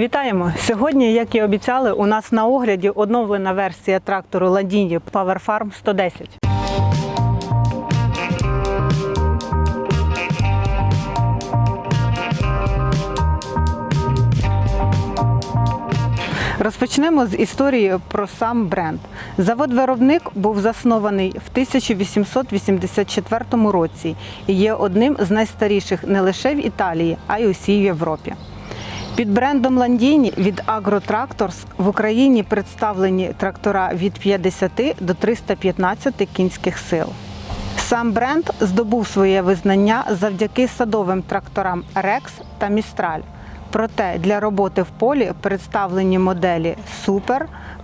Вітаємо! Сьогодні, як і обіцяли, у нас на огляді оновлена версія трактору Ladini Power Farm 110. Розпочнемо з історії про сам бренд. Завод-виробник був заснований в 1884 році і є одним з найстаріших не лише в Італії, а й усій Європі. Під брендом Landini від Агротракторс в Україні представлені трактора від 50 до 315 кінських сил. Сам бренд здобув своє визнання завдяки садовим тракторам Rex та Mistral. Проте для роботи в полі представлені моделі Super,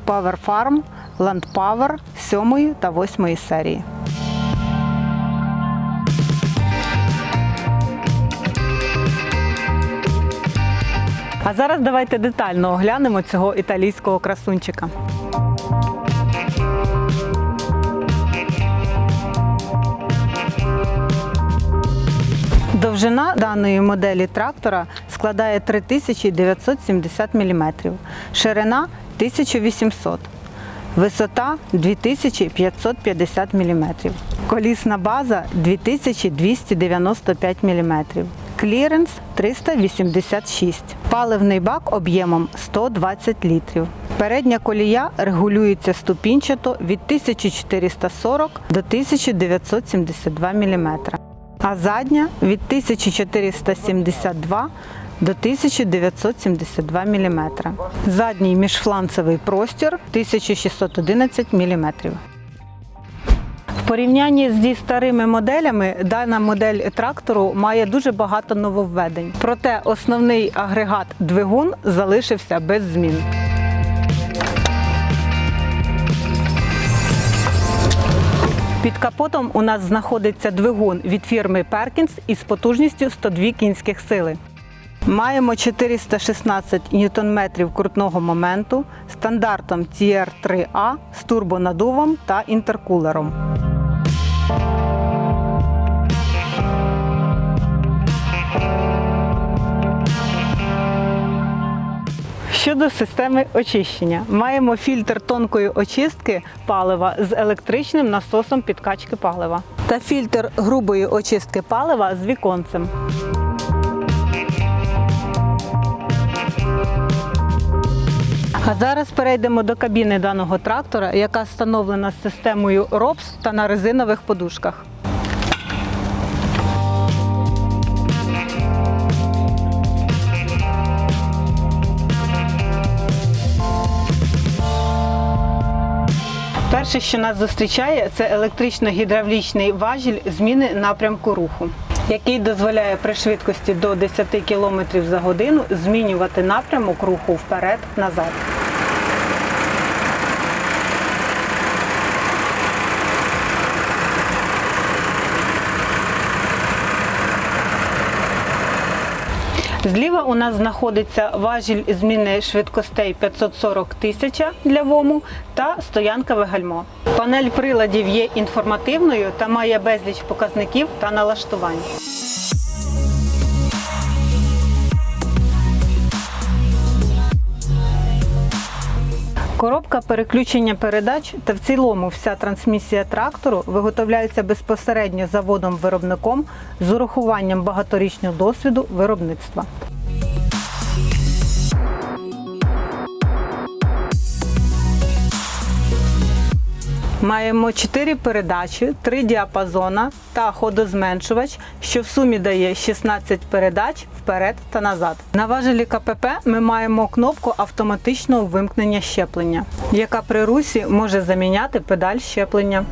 Power Farm, Land Power 7 та 8 серії. А зараз давайте детально оглянемо цього італійського красунчика. Довжина даної моделі трактора складає 3970 мм, ширина 1800 Висота 2550 мм. Колісна база 2295 мм. Кліренс 386. Паливний бак об'ємом 120 літрів. Передня колія регулюється ступінчато від 1440 до 1972 мм, а задня від 1472 до 1972 мм. Задній міжфланцевий простір 1611 мм. Порівнянні зі старими моделями дана модель трактору має дуже багато нововведень. Проте основний агрегат двигун залишився без змін. Під капотом у нас знаходиться двигун від фірми Perkins із потужністю 102 кінських сили. Маємо 416 ньютон-метрів крутного моменту стандартом TR3A з турбонадувом та інтеркулером. Щодо системи очищення, маємо фільтр тонкої очистки палива з електричним насосом підкачки палива та фільтр грубої очистки палива з віконцем. А зараз перейдемо до кабіни даного трактора, яка встановлена з системою ROPS та на резинових подушках. Перше, що нас зустрічає, це електрично-гідравлічний важіль зміни напрямку руху, який дозволяє при швидкості до 10 км за годину змінювати напрямок руху вперед-назад. Зліва у нас знаходиться важіль зміни швидкостей 540 тисяча для ВОМу та стоянкове гальмо. Панель приладів є інформативною та має безліч показників та налаштувань. Коробка переключення передач та в цілому вся трансмісія трактору виготовляється безпосередньо заводом-виробником з урахуванням багаторічного досвіду виробництва. Маємо 4 передачі, 3 діапазона та ходозменшувач, що в сумі дає 16 передач вперед та назад. На важелі КПП ми маємо кнопку автоматичного вимкнення щеплення, яка при русі може заміняти педаль щеплення.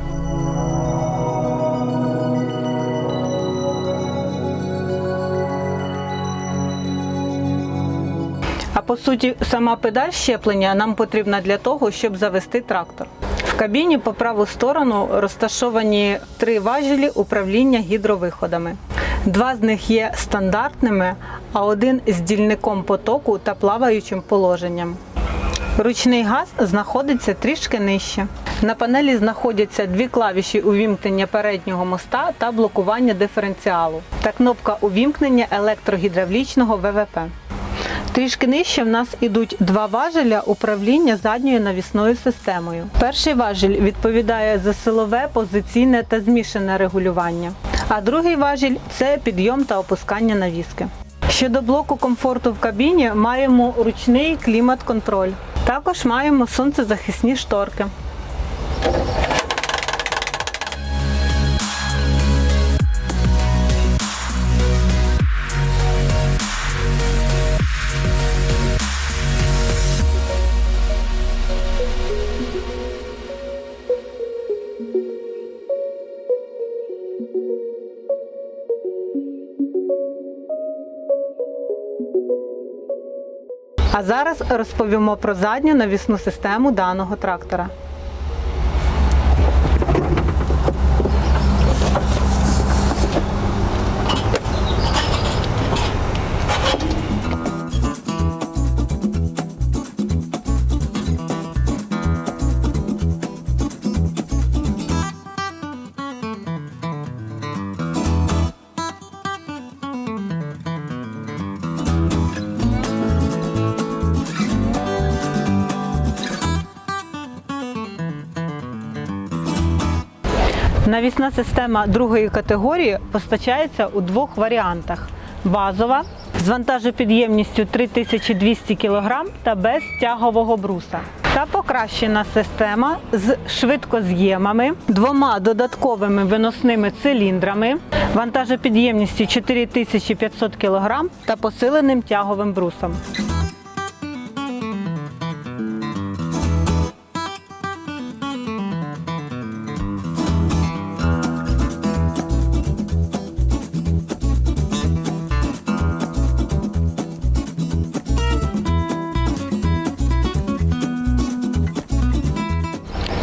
А по суті, сама педаль щеплення нам потрібна для того, щоб завести трактор. В кабіні по праву сторону розташовані три важелі управління гідровиходами. Два з них є стандартними, а один з дільником потоку та плаваючим положенням. Ручний газ знаходиться трішки нижче. На панелі знаходяться дві клавіші увімкнення переднього моста та блокування диференціалу та кнопка увімкнення електрогідравлічного ВВП. Трішки нижче в нас ідуть два важеля управління задньою навісною системою. Перший важіль відповідає за силове, позиційне та змішане регулювання, а другий важіль це підйом та опускання навіски. Щодо блоку комфорту в кабіні маємо ручний клімат-контроль. Також маємо сонцезахисні шторки. А зараз розповімо про задню навісну систему даного трактора. Навісна система другої категорії постачається у двох варіантах: базова з вантажопідємністю 3200 кг та без тягового бруса. Та покращена система з швидкоз'ємами, двома додатковими виносними циліндрами, вантажопідємністю 4500 кг та посиленим тяговим брусом.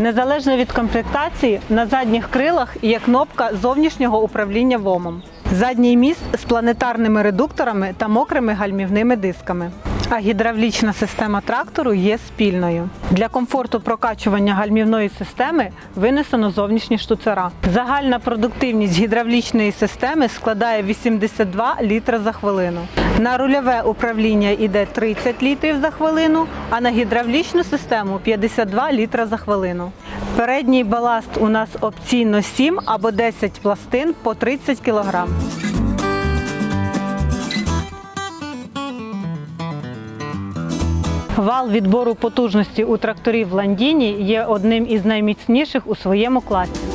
Незалежно від комплектації, на задніх крилах є кнопка зовнішнього управління ВОМом. Задній міст з планетарними редукторами та мокрими гальмівними дисками. А гідравлічна система трактору є спільною. Для комфорту прокачування гальмівної системи винесено зовнішні штуцера. Загальна продуктивність гідравлічної системи складає 82 літри за хвилину. На рульове управління йде 30 літрів за хвилину, а на гідравлічну систему 52 літра за хвилину. Передній баласт у нас опційно 7 або 10 пластин по 30 кг. Вал відбору потужності у тракторів Ландіні є одним із найміцніших у своєму класі.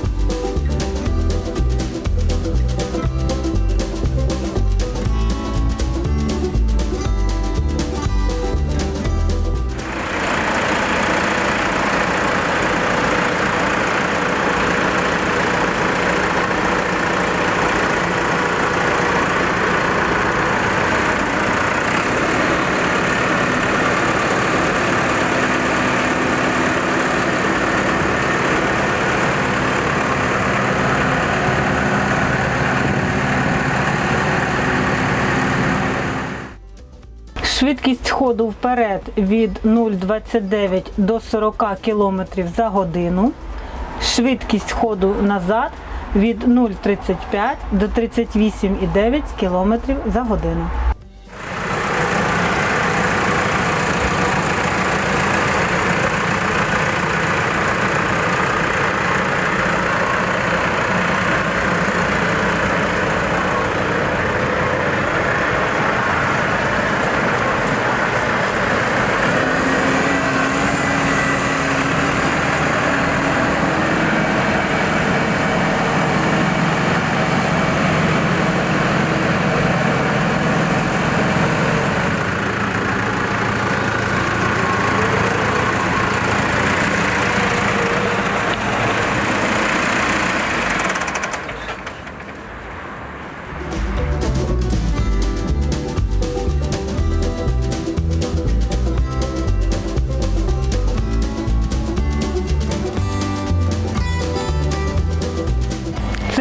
Швидкість ходу вперед від 0,29 до 40 км за годину. Швидкість ходу назад від 0,35 до 38,9 км за годину.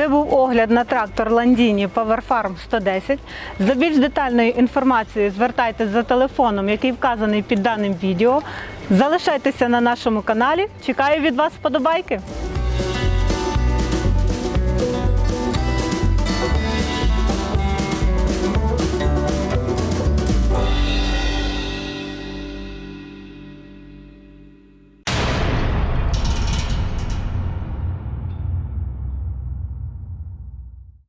Це був огляд на трактор Landini Power Farm 110. За більш детальною інформацією звертайтеся за телефоном, який вказаний під даним відео. Залишайтеся на нашому каналі. Чекаю від вас вподобайки.